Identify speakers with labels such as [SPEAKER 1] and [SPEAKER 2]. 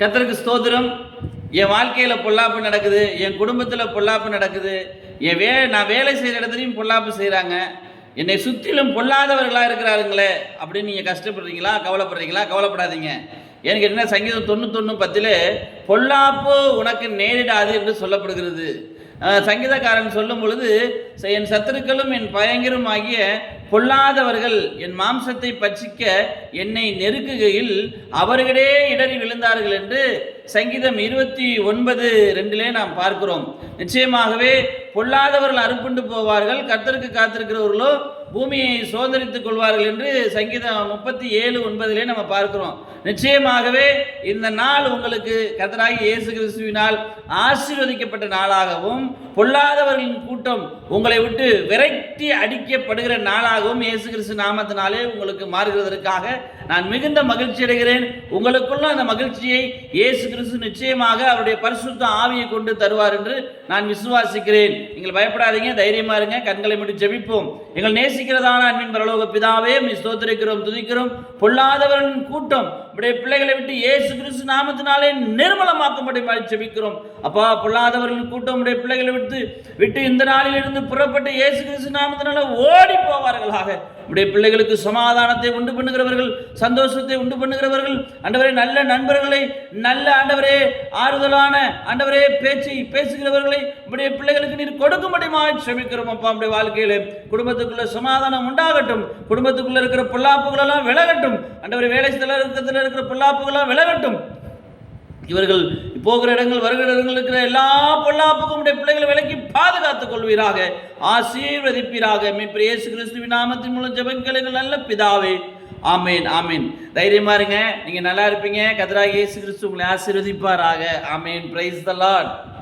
[SPEAKER 1] கத்தருக்கு ஸ்தோத்திரம். என் வாழ்க்கையில் பொல்லாப்பு நடக்குது என் குடும்பத்தில் பொல்லாப்பு நடக்குது. என் வே நான் வேலை செய்கிற இடத்துலையும் பொல்லாப்பு செய்கிறாங்க என்னை சுற்றிலும் பொல்லாதவர்களாக இருக்கிறாருங்களே அப்படின்னு நீங்கள் கஷ்டப்படுறீங்களா கவலைப்படுறீங்களா? கவலைப்படாதீங்க. எனக்கு என்ன சங்கீதம் தொண்ணூத்தொன்று பத்தில் பொல்லாப்பு உனக்கு நேரிடாது என்று சொல்லப்படுகிறது. சங்கீதக்காரன் சொல்லும் பொழுது என் சத்துருக்களும் என் பயங்கரும் ஆகிய பொல்லாதவர்கள் என் மாம்சத்தை பச்சிக்க என்னை நெருக்குகையில் அவர்களே இடறி விழுந்தார்கள் என்று சங்கீதம் இருபத்தி ஒன்பது ரெண்டிலே நாம் பார்க்கிறோம். நிச்சயமாகவே பொல்லாதவர்கள் அறுப்புண்டு போவார்கள் கத்தருக்கு காத்திருக்கிறவர்களோ பூமியை சுதந்திரித்துக் கொள்வார்கள் என்று சங்கீதம் முப்பத்தி ஏழு ஒன்பதிலே நம்ம பார்க்கிறோம். நிச்சயமாகவே இந்த நாள் உங்களுக்கு கத்தராகி இயேசு கிறிஸ்துவினால் ஆசீர்வதிக்கப்பட்ட நாளாகவும் பொல்லாதவர்களின் கூட்டம் உங்களை விட்டு விரட்டி அடிக்கப்படுகிற நாளாகவும் இயேசு கிறிஸ்து நாமத்தினாலே உங்களுக்கு மாறுகிறதற்காக நான் மிகுந்த மகிழ்ச்சி அடைகிறேன். உங்களுக்குள்ள அந்த மகிழ்ச்சியை இயேசு கிறிஸ்து நிச்சயமாக அவருடைய பரிசுத்த ஆவியை கொண்டு தருவார் என்று நான் விசுவாசிக்கிறேன். நீங்கள் பயப்படாதீங்க தைரியமா இருங்க கண்களை மட்டும் ஜெபிப்போம். எங்கள் நேசிக்கிறதான அன்பின் பரலோக பிதாவே மீ ஸ்தோத்திரிக்கிறோம் துதிக்கிறோம். பொல்லாதவர்களின் கூட்டம் உடைய பிள்ளைகளை விட்டு இயேசு கிறிஸ்து நாமத்தினாலே நிர்மலமாக்கும்படி ஜெபிக்கிறோம். அப்பா பொல்லாதவர்களின் கூட்டம் உடைய பிள்ளைகளை விட்டு விட்டு இந்த நாளிலிருந்து புறப்பட்டு இயேசு கிறிஸ்து நாமத்தினால ஓடி போவார்களாக நம்முடைய பிள்ளைகளுக்கு சமாதானத்தை உண்டு பண்ணுகிறவர்கள் சந்தோஷத்தை உண்டு பண்ணுகிறவர்கள் ஆண்டவரே நல்ல நண்பர்களை நல்ல ஆண்டவரே ஆறுதலான ஆண்டவரே பேச்சு பேசுகிறவர்களை நம்முடைய பிள்ளைகளுக்கு நீர் கொடுக்கும்படிமாய் செபிக்கிறோம் அப்பா நம்முடைய வாழ்க்கையில. குடும்பத்துக்குள்ள சமாதானம் உண்டாகட்டும். குடும்பத்துக்குள்ள இருக்கிற பொல்லாப்புகள் எல்லாம் விலகட்டும். ஆண்டவரே வேலை ஸ்தலத்தில் இருக்கிற பொல்லாப்புகள் எல்லாம் விலகட்டும். இவர்கள் போகிற இடங்கள் வருகிற இடங்கள் இருக்கிற எல்லா பொல்லாப்புக்கும் உடைய பிள்ளைகளை விலக்கி பாதுகாத்துக் கொள்வீராக ஆசீர்வதிப்பீராக. மீட்பர் இயேசு கிறிஸ்துவின் நாமத்தின் மூலம் ஜெபங்களுங்கள் நல்ல பிதாவே. ஆமேன் ஆமேன். தைரியமா இருங்க நீங்க நல்லா இருப்பீங்க. கதிராக இயேசு கிறிஸ்து உங்களை ஆசீர்வதிப்பாராக. ஆமேன். Praise the Lord